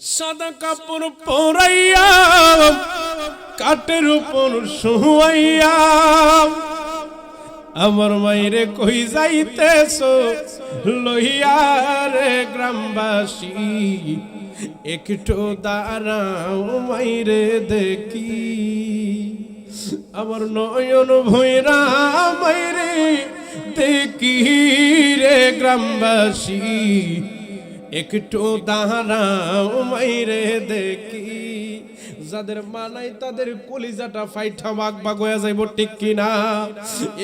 সাদা কাপড় পরাইয়া কাটের উপর শুয়াইয়া, আমার মাইরে কই যাইতেছ? লইয়া রে গ্রামবাসী, একটু দাঁড়াও মাইরে দেখি। আমার নয়ন ভৈরা মাইরে দেখি রে গ্রামবাসী একটু দাঁড়াও মাইরে দেখি। যাদের মানাই তাদের কলিজাটা ফাইঠা বাগ বাগ হয়ে যাইব, ঠিক কিনা?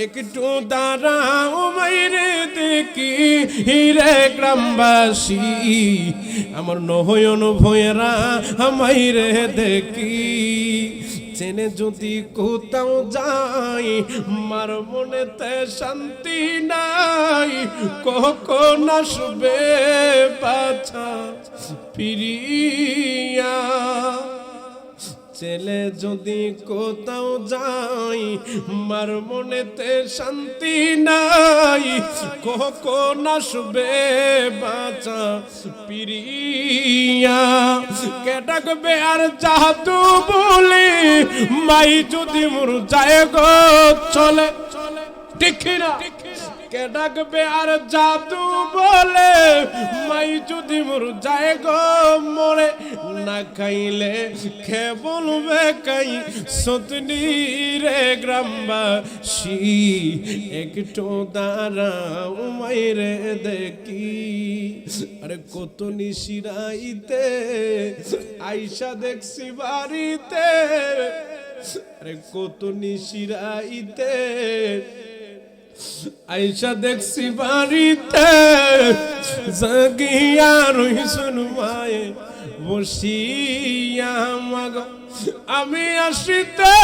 একটু দাঁড়াও মাইরে দেখি, হিরে গ্রামবাসী। আমার নহয়ন ভয়েরা মাইরে দেখি। চেনে যদি কোথাও যাই, মার মনেতে শান্তি নাই, কখন আসবে? পিরিয়া, ছেলে যদি কোথাও যাই মার মনেতে শান্তি নাই। কখন আসবে বাঁচা পিরিয়া? কে ডাকবে আর জাদু বলে? মাই যদি মোর যায় গো, চলে ঠিক না। কে ডাকবে আর জাদু বলে? মাই যদি মোর যায় গো মরে, না খাইলে খে বলবে সতনি রে গ্রামবাসী, একটু দাঁড়াও মাইরে দেখি। আরে কত নিশিরাইতে, আইসা দেখছি বাড়িতে। আরে কত নিশিরাইতে আইসা দেখছি বাড়িতে জাগিয়া রইসুন মায়ে বসিয়া মাগ। আমি আসিতে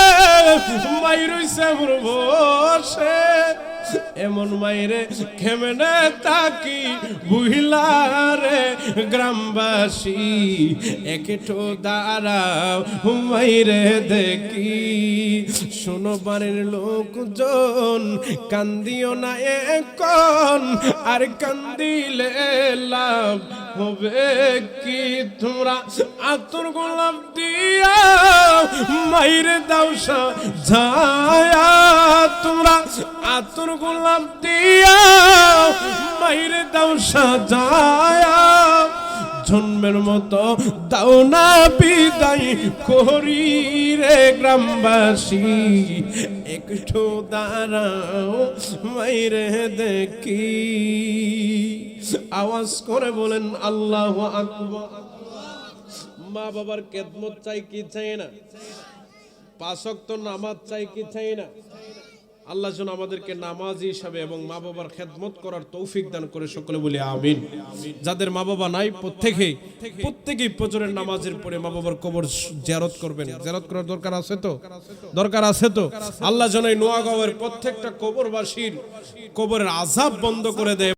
মাই রইছে বসে। এমন মাইরে খেমনে তাকি বুহিলারে গ্রামবাসী একেটো দাঁড়াও মাইরে দেখি। শোনো বাড়ির লোকজন, কান্দিও না এখন, আর কান্দিলে লাভ হবে কি তোমরা আতর গোলাপ দিয়া মাইরে দাওসা ছায়া তোমরা। আতর গোলাপ দিয়া মাইরে দাওসা ছায়া জন্মের মতো দাও না বিদায় করি রে গ্রামবাসী। একটু দাঁড়াও মাইরে দেখি। আওয়াজ করে বলেন, আল্লাহ মা বাবার কেদমত চাই কি চাই না? পাঁচক তো নামাজ চাই কি চাই না? আল্লাহ যেন আমাদেরকে নামাজি হিসাবে এবং মা বাবার খেদমত করার তৌফিক দান করে সকলে বলি, আমিন। যাদের মা বাবা নাই, প্রত্যেকেই প্রত্যেকেই প্রচুরের নামাজের পরে মা বাবার কবর জিয়ারত করবেন। জেরত করার দরকার আছে তো? দরকার আছে তো? আল্লাহ যেন এই নোয়াগাঁওয়ের প্রত্যেকটা কবরবাসীর কবরের আজাব বন্ধ করে দেয়।